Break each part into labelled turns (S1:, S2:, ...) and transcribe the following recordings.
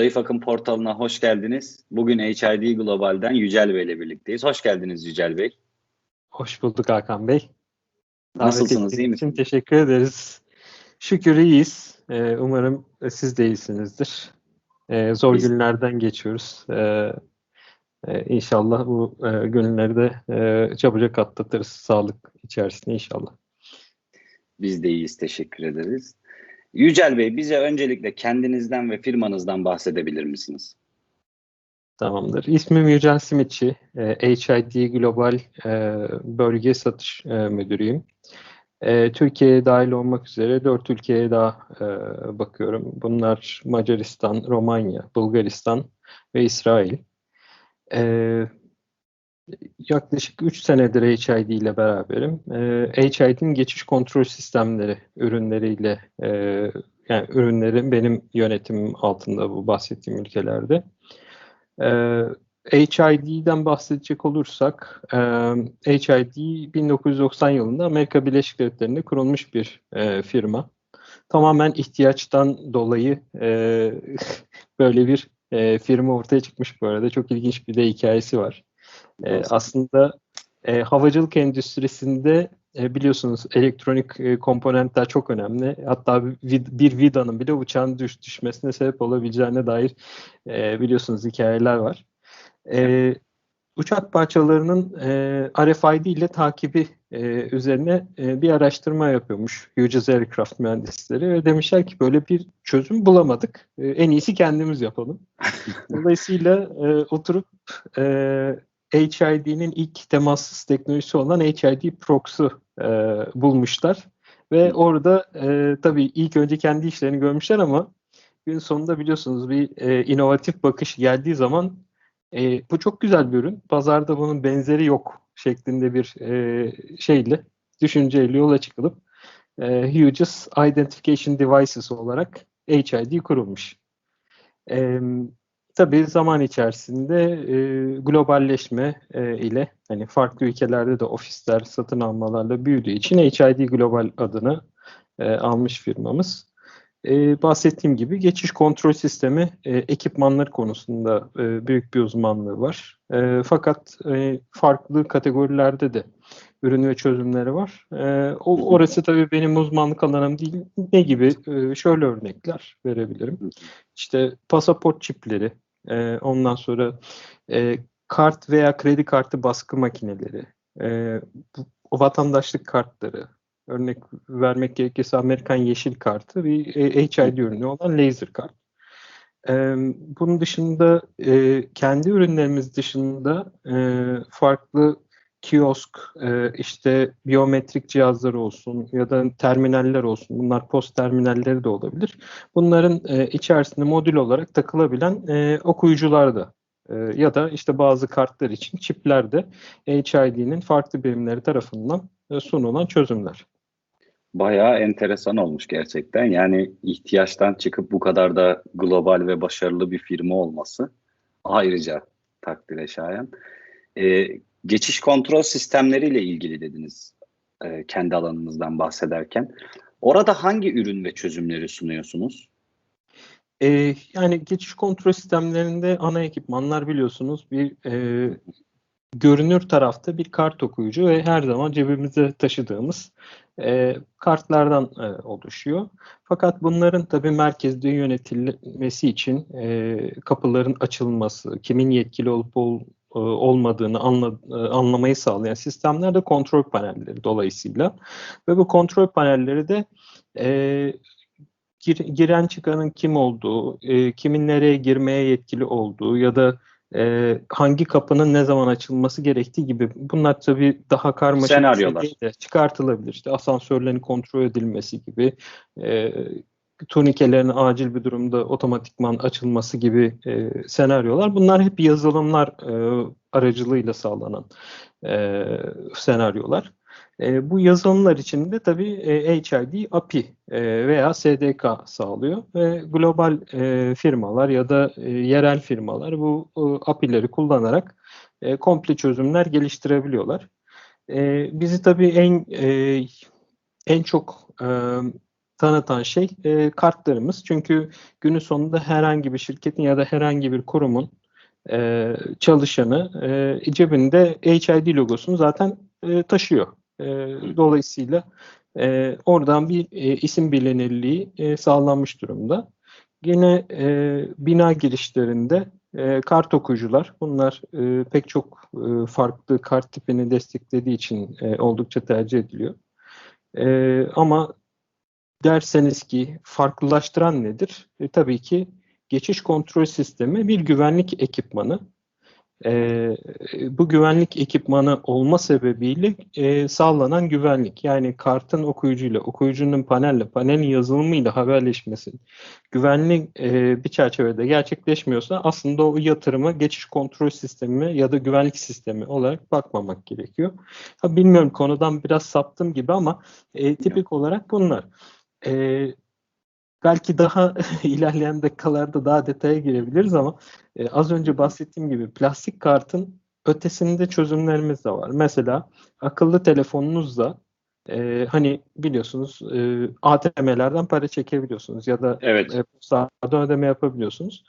S1: Zayıf Akım portalına hoş geldiniz. Bugün HID Global'den Yücel Bey ile birlikteyiz. Hoş geldiniz Yücel Bey.
S2: Hoş bulduk Hakan Bey.
S1: Nasılsınız, iyi
S2: misiniz? Teşekkür ederiz. Şükür iyiyiz. Ee, umarım siz de iyisinizdir. Ee, zor Biz... günlerden geçiyoruz. Ee, e, inşallah bu e, günleri de e, çabucak atlatırız sağlık içerisinde inşallah.
S1: Biz de iyiyiz, teşekkür ederiz. Yücel Bey, bize öncelikle kendinizden ve firmanızdan bahsedebilir misiniz?
S2: Tamamdır. İsmim Yücel Simitçi. E, HID Global e, Bölge Satış e, Müdürüyüm. E, Türkiye'ye dahil olmak üzere dört ülkeye daha e, bakıyorum. Bunlar Macaristan, Romanya, Bulgaristan ve İsrail. E, yaklaşık 3 senedir HID ile beraberim. E, HID'nin geçiş kontrol sistemleri ürünleriyle e, yani ürünlerin benim yönetimim altında bu bahsettiğim ülkelerde. E, HID'den bahsedecek olursak, e, HID 1990 yılında Amerika Birleşik Devletleri'nde kurulmuş bir e, firma. Tamamen ihtiyaçtan dolayı e, böyle bir e, firma ortaya çıkmış bu arada. Çok ilginç bir de hikayesi var. E, aslında e, havacılık endüstrisinde e, biliyorsunuz elektronik e, komponentler çok önemli. Hatta bir, bir vidanın bile uçağın düş, düşmesine sebep olabileceğine dair e, biliyorsunuz hikayeler var. E, uçak parçalarının e, RFID ile takibi e, üzerine e, bir araştırma yapıyormuş Hughes Aircraft mühendisleri ve demişler ki böyle bir çözüm bulamadık. E, en iyisi kendimiz yapalım. Dolayısıyla e, oturup e, HID'nin ilk temassız teknolojisi olan HID Prox'u e, bulmuşlar. Ve orada e, tabii ilk önce kendi işlerini görmüşler ama gün sonunda biliyorsunuz bir e, inovatif bakış geldiği zaman e, bu çok güzel bir ürün. Pazarda bunun benzeri yok şeklinde bir e, şeyle, düşünceyle yola çıkılıp e, Hughes Identification Devices olarak HID kurulmuş. E, tabii zaman içerisinde e, globalleşme e, ile hani farklı ülkelerde de ofisler satın almalarla büyüdüğü için HID Global adını e, almış firmamız. E, bahsettiğim gibi geçiş kontrol sistemi e, ekipmanlar konusunda e, büyük bir uzmanlığı var. E, fakat e, farklı kategorilerde de ürün ve çözümleri var. E, o, orası tabii benim uzmanlık alanım değil. Ne gibi? E, şöyle örnekler verebilirim. İşte pasaport çipleri, e, ondan sonra e, kart veya kredi kartı baskı makineleri, e, vatandaşlık kartları, örnek vermek gerekirse Amerikan yeşil kartı bir HID ürünü olan laser kart. E, bunun dışında e, kendi ürünlerimiz dışında e, farklı kiosk, e, işte biyometrik cihazlar olsun ya da terminaller olsun. Bunlar post terminalleri de olabilir. Bunların e, içerisinde modül olarak takılabilen e, okuyucular da e, ya da işte bazı kartlar için çipler de HID'nin farklı birimleri tarafından e, sunulan çözümler.
S1: Bayağı enteresan olmuş gerçekten. Yani ihtiyaçtan çıkıp bu kadar da global ve başarılı bir firma olması ayrıca takdire şayan. Ee, geçiş kontrol sistemleriyle ilgili dediniz e, kendi alanınızdan bahsederken. Orada hangi ürün ve çözümleri sunuyorsunuz?
S2: Ee, yani geçiş kontrol sistemlerinde ana ekipmanlar biliyorsunuz bir e, görünür tarafta bir kart okuyucu ve her zaman cebimizde taşıdığımız e, kartlardan e, oluşuyor. Fakat bunların tabii merkezde yönetilmesi için e, kapıların açılması, kimin yetkili olup ol, e, olmadığını anla, e, anlamayı sağlayan sistemler de kontrol panelleri dolayısıyla. Ve bu kontrol panelleri de e, gir, giren çıkanın kim olduğu, e, kimin nereye girmeye yetkili olduğu ya da e, hangi kapının ne zaman açılması gerektiği gibi bunlar tabii daha karmaşık
S1: senaryolar
S2: de çıkartılabilir. İşte asansörlerin kontrol edilmesi gibi e, turnikelerin acil bir durumda otomatikman açılması gibi e, senaryolar. Bunlar hep yazılımlar e, aracılığıyla sağlanan e, senaryolar. E, bu yazılımlar için de tabii e, HID API e, veya SDK sağlıyor ve global e, firmalar ya da e, yerel firmalar bu e, API'leri kullanarak e, komple çözümler geliştirebiliyorlar. E, bizi tabii en e, en çok e, tanıtan şey e, kartlarımız. Çünkü günün sonunda herhangi bir şirketin ya da herhangi bir kurumun e, çalışanı e, cebinde HID logosunu zaten e, taşıyor. E, dolayısıyla e, oradan bir e, isim bilinirliği e, sağlanmış durumda. Yine e, bina girişlerinde e, kart okuyucular, bunlar e, pek çok e, farklı kart tipini desteklediği için e, oldukça tercih ediliyor. E, ama derseniz ki farklılaştıran nedir? E, tabii ki geçiş kontrol sistemi bir güvenlik ekipmanı. E, bu güvenlik ekipmanı olma sebebiyle e, sağlanan güvenlik yani kartın okuyucuyla, okuyucunun panelle, panelin yazılımıyla haberleşmesi güvenlik e, bir çerçevede gerçekleşmiyorsa aslında o yatırıma geçiş kontrol sistemi ya da güvenlik sistemi olarak bakmamak gerekiyor. Ha, bilmiyorum konudan biraz saptım gibi ama e, tipik olarak bunlar. E, belki daha ilerleyen dakikalarda daha detaya girebiliriz ama e, az önce bahsettiğim gibi plastik kartın ötesinde çözümlerimiz de var. Mesela akıllı telefonunuzla e, hani biliyorsunuz e, ATM'lerden para çekebiliyorsunuz ya da
S1: evet.
S2: e, sağdan ödeme yapabiliyorsunuz.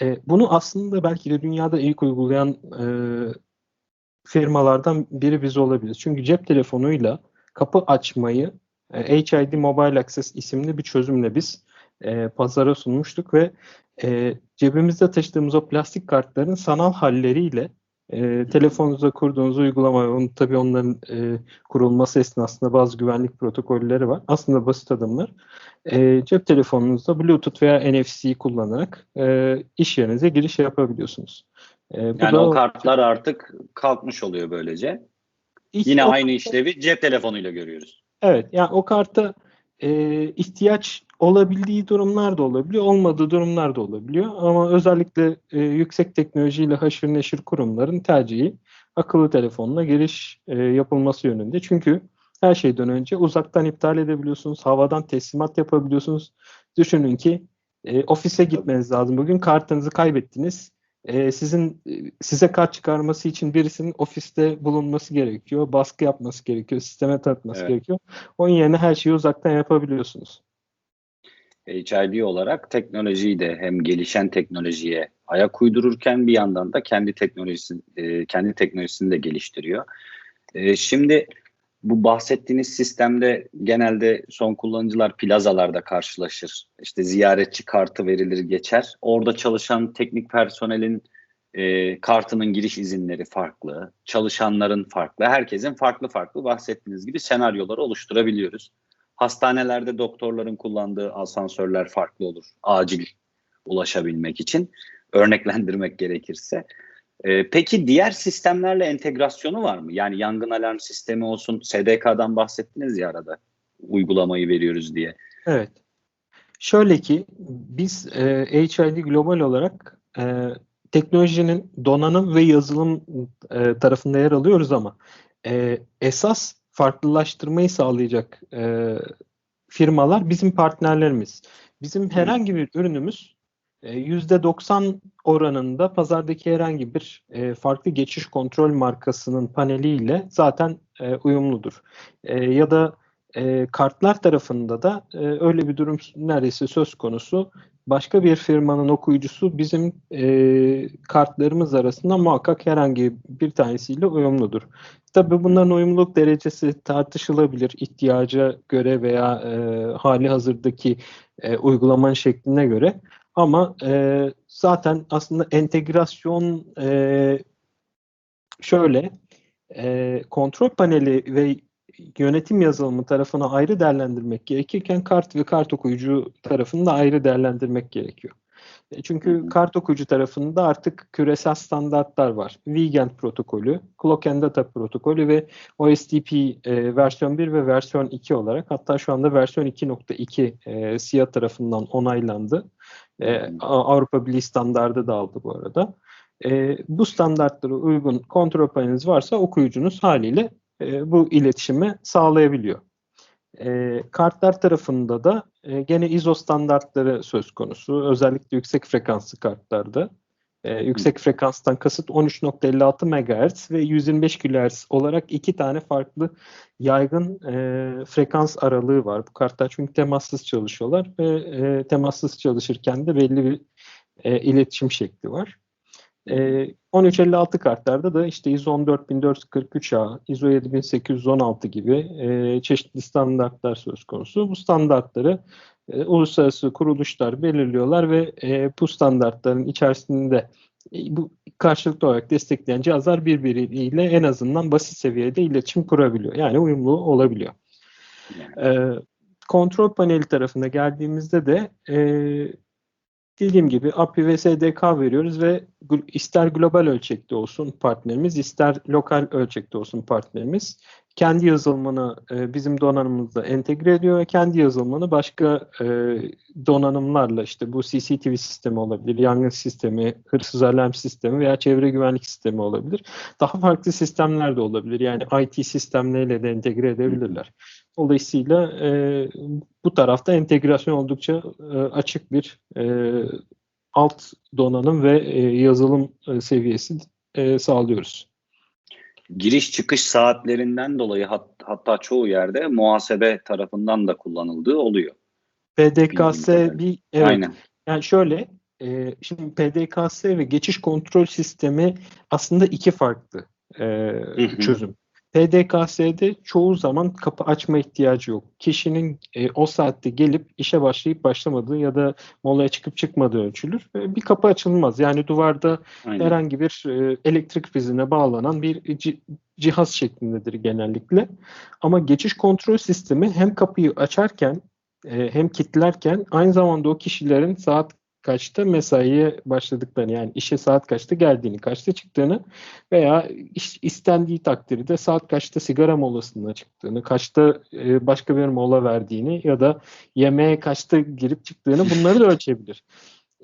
S2: E, bunu aslında belki de dünyada ilk uygulayan e, firmalardan biri biz olabiliriz. Çünkü cep telefonuyla kapı açmayı HID Mobile Access isimli bir çözümle biz e, pazara sunmuştuk ve e, cebimizde taşıdığımız o plastik kartların sanal halleriyle e, telefonunuza kurduğunuz uygulama, onu, tabii onların e, kurulması esnasında bazı güvenlik protokolleri var. Aslında basit adımlar. E, cep telefonunuzda Bluetooth veya NFC kullanarak e, iş yerinize giriş yapabiliyorsunuz.
S1: E, bu yani da o kartlar o, artık kalkmış oluyor böylece. Yine aynı işlevi cep telefonuyla görüyoruz.
S2: Evet, yani o karta e, ihtiyaç olabildiği durumlar da olabiliyor, olmadığı durumlar da olabiliyor. Ama özellikle e, yüksek teknolojiyle haşır neşir kurumların tercihi akıllı telefonla giriş e, yapılması yönünde. Çünkü her şeyden önce uzaktan iptal edebiliyorsunuz, havadan teslimat yapabiliyorsunuz. Düşünün ki e, ofise gitmeniz lazım. Bugün kartınızı kaybettiniz e, sizin size kart çıkarması için birisinin ofiste bulunması gerekiyor, baskı yapması gerekiyor, sisteme tanıtması evet. gerekiyor. Onun yerine her şeyi uzaktan yapabiliyorsunuz.
S1: HID olarak teknolojiyi de hem gelişen teknolojiye ayak uydururken bir yandan da kendi teknolojisi e, kendi teknolojisini de geliştiriyor. E, şimdi bu bahsettiğiniz sistemde genelde son kullanıcılar plazalarda karşılaşır. İşte ziyaretçi kartı verilir geçer. Orada çalışan teknik personelin e, kartının giriş izinleri farklı, çalışanların farklı, herkesin farklı farklı bahsettiğiniz gibi senaryoları oluşturabiliyoruz. Hastanelerde doktorların kullandığı asansörler farklı olur. Acil ulaşabilmek için örneklendirmek gerekirse. E, peki diğer sistemlerle entegrasyonu var mı? Yani yangın alarm sistemi olsun, SDK'dan bahsettiniz ya arada uygulamayı veriyoruz diye.
S2: Evet. Şöyle ki biz e, HID global olarak e, teknolojinin donanım ve yazılım e, tarafında yer alıyoruz ama e, esas farklılaştırmayı sağlayacak e, firmalar bizim partnerlerimiz. Bizim herhangi bir ürünümüz %90 e, oranında pazardaki herhangi bir e, farklı geçiş kontrol markasının paneliyle zaten e, uyumludur. Ya da kartlar tarafında da öyle bir durum neredeyse söz konusu. Başka bir firmanın okuyucusu bizim kartlarımız arasında muhakkak herhangi bir tanesiyle uyumludur. Tabii bunların uyumluluk derecesi tartışılabilir ihtiyaca göre veya hali hazırdaki uygulamanın şekline göre. Ama e, zaten aslında entegrasyon e, şöyle e, kontrol paneli ve yönetim yazılımı tarafına ayrı değerlendirmek gerekirken kart ve kart okuyucu tarafını da ayrı değerlendirmek gerekiyor. E, çünkü kart okuyucu tarafında artık küresel standartlar var. Weekend protokolü, Clock and Data protokolü ve OSTP e, versiyon 1 ve versiyon 2 olarak hatta şu anda versiyon 2.2 e, SIA tarafından onaylandı. E, Avrupa Birliği standardı da aldı bu arada. E, bu standartlara uygun kontrol paneliniz varsa okuyucunuz haliyle e, bu iletişimi sağlayabiliyor. E, kartlar tarafında da e, gene ISO standartları söz konusu. Özellikle yüksek frekanslı kartlarda. E, yüksek frekanstan kasıt 13.56 MHz ve 125 kHz olarak iki tane farklı yaygın e, frekans aralığı var. Bu kartlar çünkü temassız çalışıyorlar ve e, temassız çalışırken de belli bir e, iletişim şekli var. E, 1356 kartlarda da işte ISO 14443A, ISO 7816 gibi e, çeşitli standartlar söz konusu. Bu standartları e, uluslararası kuruluşlar belirliyorlar ve e, bu standartların içerisinde e, bu karşılıklı olarak destekleyen cihazlar birbiriyle en azından basit seviyede iletişim kurabiliyor. Yani uyumlu olabiliyor. E, kontrol paneli tarafına geldiğimizde de e, dediğim gibi API ve SDK veriyoruz ve ister global ölçekte olsun partnerimiz, ister lokal ölçekte olsun partnerimiz kendi yazılımını e, bizim donanımımızda entegre ediyor ve kendi yazılımını başka e, donanımlarla işte bu CCTV sistemi olabilir, yangın sistemi, hırsız alarm sistemi veya çevre güvenlik sistemi olabilir. Daha farklı sistemler de olabilir. Yani IT sistemleriyle de entegre edebilirler. Dolayısıyla e, bu tarafta entegrasyon oldukça e, açık bir e, alt donanım ve e, yazılım e, seviyesi e, sağlıyoruz
S1: giriş çıkış saatlerinden dolayı hat, hatta çoğu yerde muhasebe tarafından da kullanıldığı oluyor.
S2: PDKS bir evet. Aynen. Yani şöyle e, şimdi PDKS ve geçiş kontrol sistemi aslında iki farklı e, çözüm. PDKS'de çoğu zaman kapı açma ihtiyacı yok. Kişinin e, o saatte gelip işe başlayıp başlamadığı ya da molaya çıkıp çıkmadığı ölçülür. E, bir kapı açılmaz. Yani duvarda Aynen. herhangi bir e, elektrik prizine bağlanan bir cihaz şeklindedir genellikle. Ama geçiş kontrol sistemi hem kapıyı açarken e, hem kilitlerken aynı zamanda o kişilerin saat kaçta mesaiye başladıklarını yani işe saat kaçta geldiğini, kaçta çıktığını veya iş, istendiği takdirde saat kaçta sigara molasına çıktığını, kaçta e, başka bir mola verdiğini ya da yemeğe kaçta girip çıktığını bunları da ölçebilir.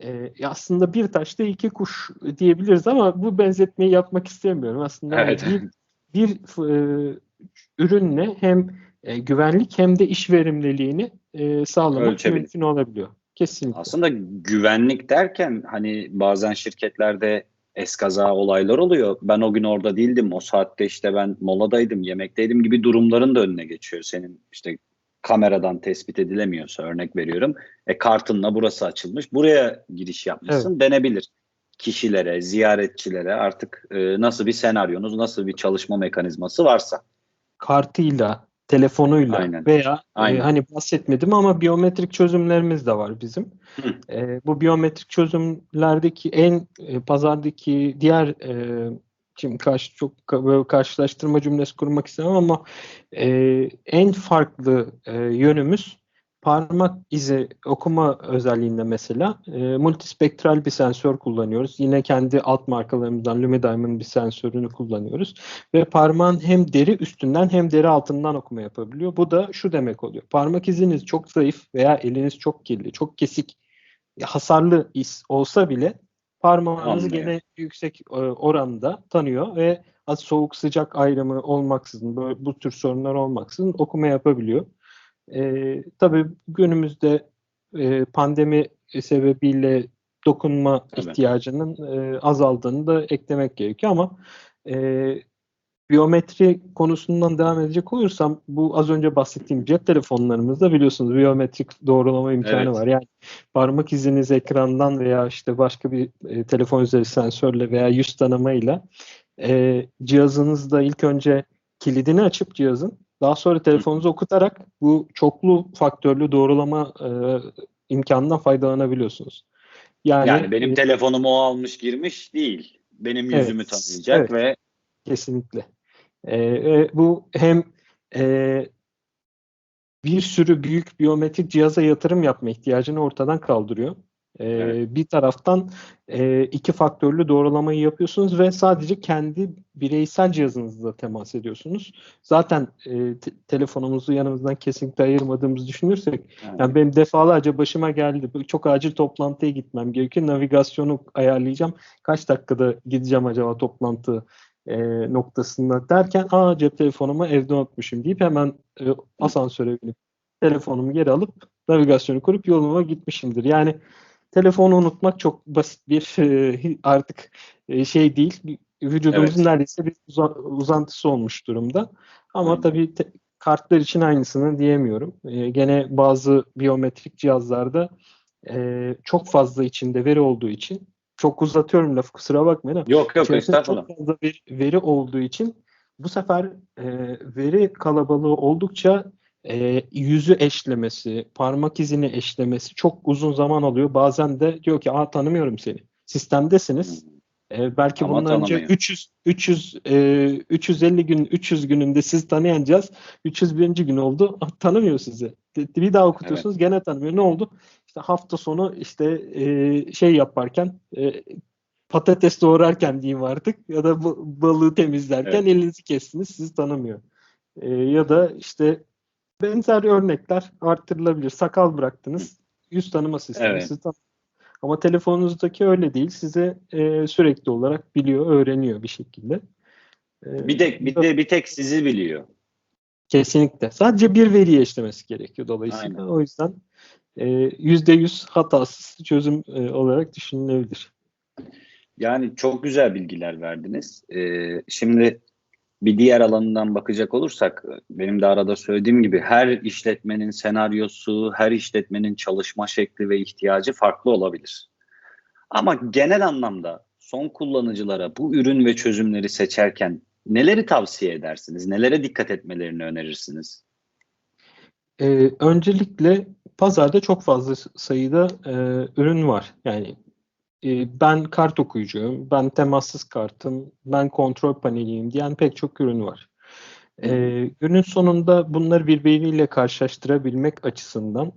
S2: E, aslında bir taşta iki kuş diyebiliriz ama bu benzetmeyi yapmak istemiyorum. Aslında evet. bir, bir e, ürünle hem e, güvenlik hem de iş verimliliğini e, sağlamak mümkün olabiliyor. Kesinlikle.
S1: Aslında güvenlik derken hani bazen şirketlerde eskaza olaylar oluyor. Ben o gün orada değildim. O saatte işte ben moladaydım, yemekteydim gibi durumların da önüne geçiyor. Senin işte kameradan tespit edilemiyorsa örnek veriyorum. E kartınla burası açılmış. Buraya giriş yapmışsın evet. denebilir. Kişilere, ziyaretçilere artık e, nasıl bir senaryonuz, nasıl bir çalışma mekanizması varsa.
S2: Kartıyla, telefonuyla Aynen. veya e, Aynen. E, hani bahsetmedim ama biyometrik çözümlerimiz de var bizim. E, bu biyometrik çözümlerdeki en e, pazardaki diğer e, şimdi karşı çok böyle karşılaştırma cümlesi kurmak istemem ama e, en farklı e, yönümüz parmak izi okuma özelliğinde mesela e, multispektral bir sensör kullanıyoruz. Yine kendi alt markalarımızdan Lumidime'ın bir sensörünü kullanıyoruz. Ve parmağın hem deri üstünden hem deri altından okuma yapabiliyor. Bu da şu demek oluyor. Parmak iziniz çok zayıf veya eliniz çok kirli, çok kesik, hasarlı iz olsa bile parmağınızı gene yüksek e, oranda tanıyor ve az soğuk sıcak ayrımı olmaksızın, böyle, bu tür sorunlar olmaksızın okuma yapabiliyor. E, tabii günümüzde e, pandemi sebebiyle dokunma evet. ihtiyacının e, azaldığını da eklemek gerekiyor ama e, biyometri konusundan devam edecek olursam bu az önce bahsettiğim cep telefonlarımızda biliyorsunuz biyometrik doğrulama imkanı evet. var. Yani parmak iziniz ekrandan veya işte başka bir e, telefon üzeri sensörle veya yüz tanımayla e, cihazınızda ilk önce kilidini açıp cihazın daha sonra telefonunuzu okutarak bu çoklu faktörlü doğrulama e, imkanından faydalanabiliyorsunuz.
S1: Yani, yani benim e, telefonumu o almış girmiş değil. Benim yüzümü evet, tanıyacak evet, ve
S2: kesinlikle. E, e, bu hem e, bir sürü büyük biyometrik cihaza yatırım yapma ihtiyacını ortadan kaldırıyor. E, evet. Bir taraftan e, iki faktörlü doğrulamayı yapıyorsunuz ve sadece kendi bireysel cihazınızla temas ediyorsunuz. Zaten e, te- telefonumuzu yanımızdan kesinlikle ayırmadığımızı düşünürsek, evet. yani benim defalarca başıma geldi. Çok acil toplantıya gitmem gerekiyor. Navigasyonu ayarlayacağım. Kaç dakikada gideceğim acaba toplantı e, noktasında derken, aa cep telefonumu evde unutmuşum deyip hemen e, asansöre binip telefonumu geri alıp navigasyonu kurup yoluma gitmişimdir. Yani telefonu unutmak çok basit bir e, artık e, şey değil. Vücudumuzun evet. neredeyse bir uzantısı olmuş durumda. Ama Aynen. tabii te- kartlar için aynısını diyemiyorum. E, gene bazı biyometrik cihazlarda e, çok fazla içinde veri olduğu için çok uzatıyorum lafı kusura bakmayın.
S1: Yok yok estağfurullah.
S2: Çok fazla bir veri olduğu için bu sefer e, veri kalabalığı oldukça e, yüzü eşlemesi, parmak izini eşlemesi çok uzun zaman alıyor. Bazen de diyor ki aa tanımıyorum seni. Sistemdesiniz. E, belki Ama bundan önce 300 300 e, 350 gün 300 gününde siz tanıyan cihaz 301. gün oldu. Tanımıyor sizi. Bir daha okutuyorsunuz evet. gene tanımıyor. Ne oldu? İşte hafta sonu işte e, şey yaparken e, patates doğrarken diyeyim artık ya da balığı temizlerken evet. elinizi kestiniz sizi tanımıyor. E, ya da işte benzer örnekler arttırılabilir. Sakal bıraktınız. Yüz tanıma sistemi evet. sizi. Ama telefonunuzdaki öyle değil. Size e, sürekli olarak biliyor, öğreniyor bir şekilde.
S1: E, bir tek bir de bir tek sizi biliyor.
S2: Kesinlikle. Sadece bir veriye işlemesi gerekiyor dolayısıyla. Aynen. O yüzden e, yüzde yüz hatasız çözüm e, olarak düşünülebilir.
S1: Yani çok güzel bilgiler verdiniz. Ee, şimdi bir diğer alanından bakacak olursak benim de arada söylediğim gibi her işletmenin senaryosu, her işletmenin çalışma şekli ve ihtiyacı farklı olabilir. Ama genel anlamda son kullanıcılara bu ürün ve çözümleri seçerken neleri tavsiye edersiniz? Nelere dikkat etmelerini önerirsiniz?
S2: Ee, öncelikle pazarda çok fazla sayıda e, ürün var. Yani e, ben kart okuyucuyum, ben temassız kartım, ben kontrol paneliyim diyen pek çok ürün var. E, günün sonunda bunları birbiriyle karşılaştırabilmek açısından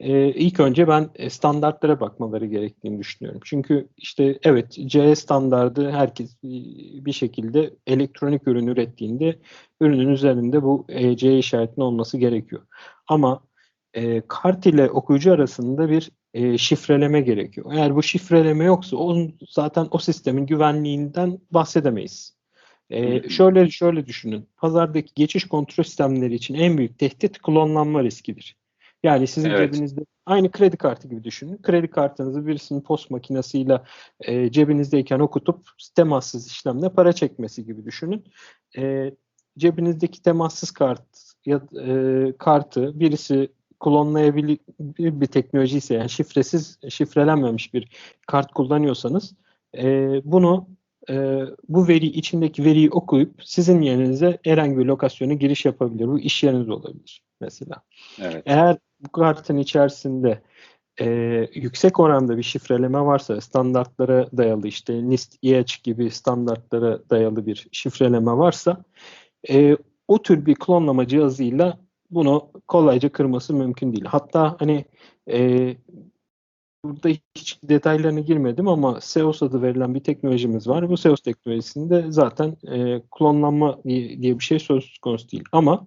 S2: e, ilk önce ben standartlara bakmaları gerektiğini düşünüyorum. Çünkü işte evet CE standardı herkes bir şekilde elektronik ürün ürettiğinde ürünün üzerinde bu e, CE işaretinin olması gerekiyor. Ama e, kart ile okuyucu arasında bir e, şifreleme gerekiyor. Eğer bu şifreleme yoksa onun zaten o sistemin güvenliğinden bahsedemeyiz. E, şöyle şöyle düşünün. Pazardaki geçiş kontrol sistemleri için en büyük tehdit klonlanma riskidir. Yani sizin evet. cebinizde aynı kredi kartı gibi düşünün. Kredi kartınızı birisinin post makinesiyle e, cebinizdeyken okutup temassız işlemle para çekmesi gibi düşünün. E, cebinizdeki temassız kart ya e, kartı birisi klonlayabilir bir teknoloji ise yani şifresiz, şifrelenmemiş bir kart kullanıyorsanız e, bunu e, bu veri içindeki veriyi okuyup sizin yerinize herhangi bir lokasyona giriş yapabilir. Bu iş yeriniz olabilir mesela. Evet. Eğer bu kartın içerisinde e, yüksek oranda bir şifreleme varsa standartlara dayalı işte NIST EH gibi standartlara dayalı bir şifreleme varsa e, o tür bir klonlama cihazıyla bunu kolayca kırması mümkün değil. Hatta hani e, burada hiç detaylarına girmedim ama Seos adı verilen bir teknolojimiz var. Bu Seos teknolojisinde zaten e, klonlanma diye, diye bir şey söz konusu değil. Ama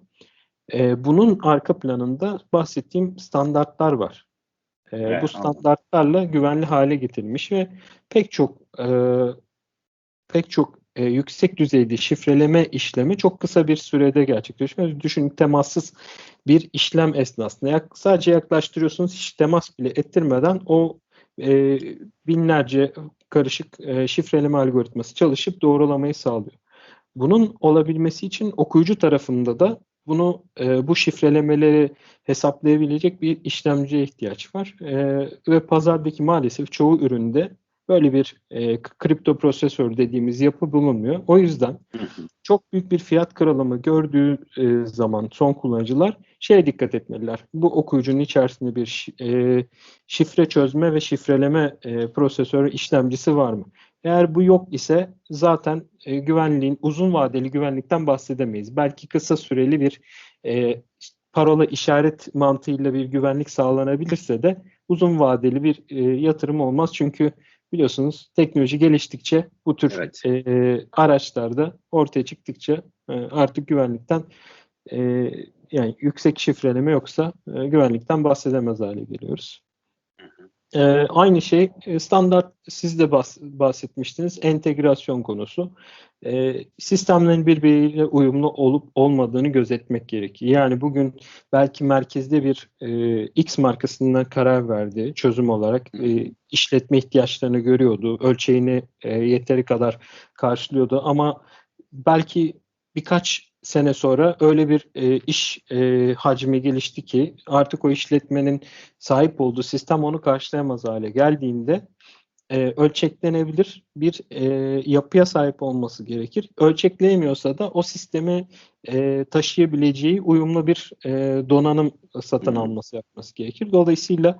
S2: e, bunun arka planında bahsettiğim standartlar var. E, evet, bu standartlarla güvenli hale getirilmiş ve pek çok e, pek çok e, yüksek düzeyde şifreleme işlemi çok kısa bir sürede gerçekleşiyor. Düşünün temassız bir işlem esnasında yak, sadece yaklaştırıyorsunuz hiç temas bile ettirmeden o e, binlerce karışık e, şifreleme algoritması çalışıp doğrulamayı sağlıyor. Bunun olabilmesi için okuyucu tarafında da bunu e, bu şifrelemeleri hesaplayabilecek bir işlemciye ihtiyaç var. E, ve pazardaki maalesef çoğu üründe böyle bir e, kripto prosesör dediğimiz yapı bulunmuyor. O yüzden çok büyük bir fiyat kırılımı gördüğü e, zaman son kullanıcılar şeye dikkat etmeliler. Bu okuyucunun içerisinde bir e, şifre çözme ve şifreleme e, prosesörü işlemcisi var mı? Eğer bu yok ise zaten e, güvenliğin uzun vadeli güvenlikten bahsedemeyiz. Belki kısa süreli bir e, parola işaret mantığıyla bir güvenlik sağlanabilirse de uzun vadeli bir e, yatırım olmaz. Çünkü biliyorsunuz teknoloji geliştikçe bu tür evet. e, araçlarda ortaya çıktıkça e, artık güvenlikten e, yani yüksek şifreleme yoksa e, güvenlikten bahsedemez hale geliyoruz. Ee, aynı şey e, standart siz de bahs- bahsetmiştiniz entegrasyon konusu. Ee, sistemlerin birbiriyle uyumlu olup olmadığını gözetmek gerekiyor. Yani bugün belki merkezde bir e, X markasından karar verdi çözüm olarak e, işletme ihtiyaçlarını görüyordu, ölçeğini e, yeteri kadar karşılıyordu ama belki birkaç sene sonra öyle bir e, iş e, hacmi gelişti ki artık o işletmenin sahip olduğu sistem onu karşılayamaz hale geldiğinde e, ölçeklenebilir bir e, yapıya sahip olması gerekir. Ölçekleyemiyorsa da o sistemi e, taşıyabileceği uyumlu bir e, donanım satın alması yapması gerekir. Dolayısıyla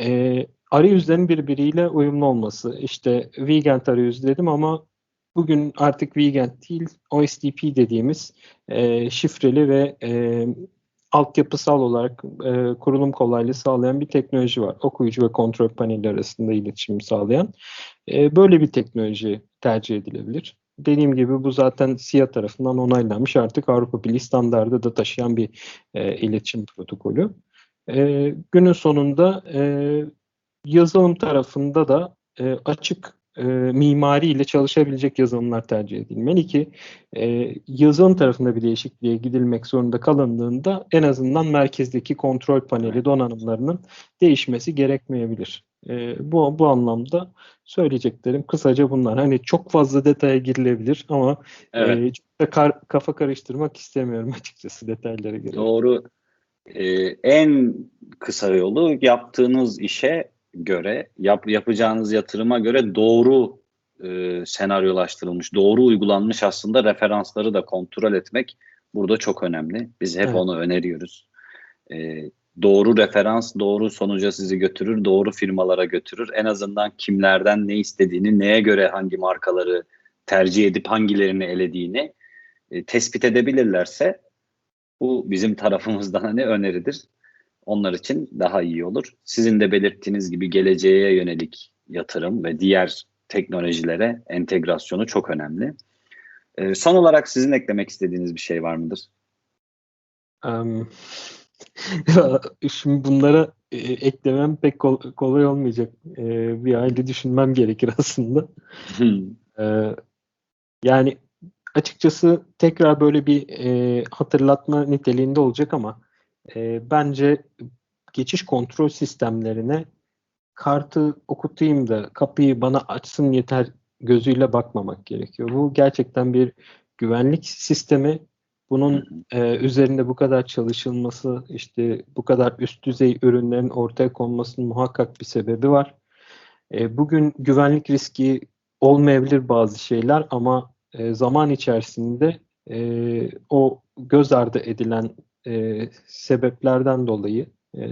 S2: e, arayüzlerin birbiriyle uyumlu olması. İşte Weekend arayüzü dedim ama bugün artık Weekend değil OSDP dediğimiz e, şifreli ve e, altyapısal olarak e, kurulum kolaylığı sağlayan bir teknoloji var. Okuyucu ve kontrol paneli arasında iletişim sağlayan. E, böyle bir teknoloji tercih edilebilir. Dediğim gibi bu zaten SIA tarafından onaylanmış. Artık Avrupa Birliği standardı da taşıyan bir e, iletişim protokolü. E, günün sonunda e, yazılım tarafında da e, açık e, mimari ile çalışabilecek yazılımlar tercih edilmeli ki e, yazılım tarafında bir değişikliğe gidilmek zorunda kalındığında en azından merkezdeki kontrol paneli donanımlarının değişmesi gerekmeyebilir. E, bu bu anlamda söyleyeceklerim kısaca bunlar. Hani çok fazla detaya girilebilir ama
S1: Evet.
S2: e, çok da kar- kafa karıştırmak istemiyorum açıkçası detaylara göre.
S1: Doğru. Ee, en kısa yolu yaptığınız işe göre, yap, yapacağınız yatırıma göre doğru e, senaryolaştırılmış, doğru uygulanmış aslında referansları da kontrol etmek burada çok önemli. Biz hep
S2: Evet.
S1: onu öneriyoruz. Ee, doğru referans doğru sonuca sizi götürür, doğru firmalara götürür. En azından kimlerden ne istediğini, neye göre hangi markaları tercih edip hangilerini elediğini e, tespit edebilirlerse bu bizim tarafımızdan hani öneridir. Onlar için daha iyi olur. Sizin de belirttiğiniz gibi geleceğe yönelik yatırım ve diğer teknolojilere entegrasyonu çok önemli. Ee, son olarak sizin eklemek istediğiniz bir şey var mıdır?
S2: Ya, Şimdi bunlara e, eklemem pek kol- kolay olmayacak. E, bir aile düşünmem gerekir aslında. E, yani açıkçası tekrar böyle bir e, hatırlatma niteliğinde olacak ama e, bence geçiş kontrol sistemlerine kartı okutayım da kapıyı bana açsın yeter gözüyle bakmamak gerekiyor. Bu gerçekten bir güvenlik sistemi. Bunun e, üzerinde bu kadar çalışılması, işte bu kadar üst düzey ürünlerin ortaya konmasının muhakkak bir sebebi var. E, bugün güvenlik riski olmayabilir bazı şeyler ama e, zaman içerisinde e, o göz ardı edilen e, sebeplerden dolayı e,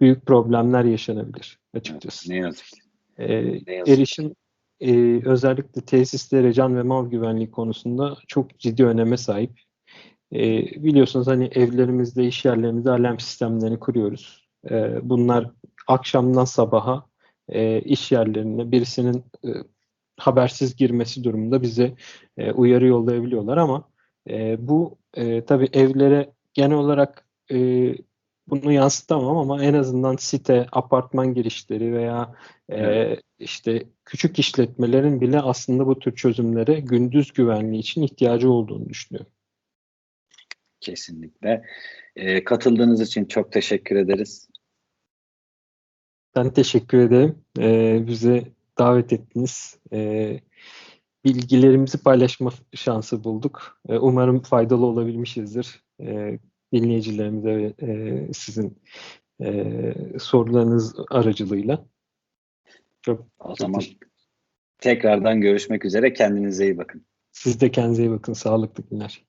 S2: büyük problemler yaşanabilir açıkçası.
S1: Ne yazık ki.
S2: E,
S1: Ne yazık
S2: erişim e, özellikle tesislere can ve mal güvenliği konusunda çok ciddi öneme sahip. E, biliyorsunuz hani evlerimizde, iş yerlerimizde alarm sistemlerini kuruyoruz. E, bunlar akşamdan sabaha e, iş yerlerine birisinin e, habersiz girmesi durumunda bize e, uyarı yollayabiliyorlar ama e, bu e, tabii evlere genel olarak e, bunu yansıtamam ama en azından site, apartman girişleri veya e,
S1: Evet.
S2: işte küçük işletmelerin bile aslında bu tür çözümlere gündüz güvenliği için ihtiyacı olduğunu düşünüyorum.
S1: Kesinlikle. Ee, katıldığınız için çok teşekkür ederiz.
S2: Ben teşekkür ederim. E, bize davet ettiniz. E, bilgilerimizi paylaşma şansı bulduk. E, umarım faydalı olabilmişizdir. E, dinleyicilerimize ve e, sizin e, sorularınız aracılığıyla. Çok
S1: O zaman tekrardan görüşmek üzere. Kendinize iyi bakın.
S2: siz de kendinize iyi bakın. Sağlıklı günler.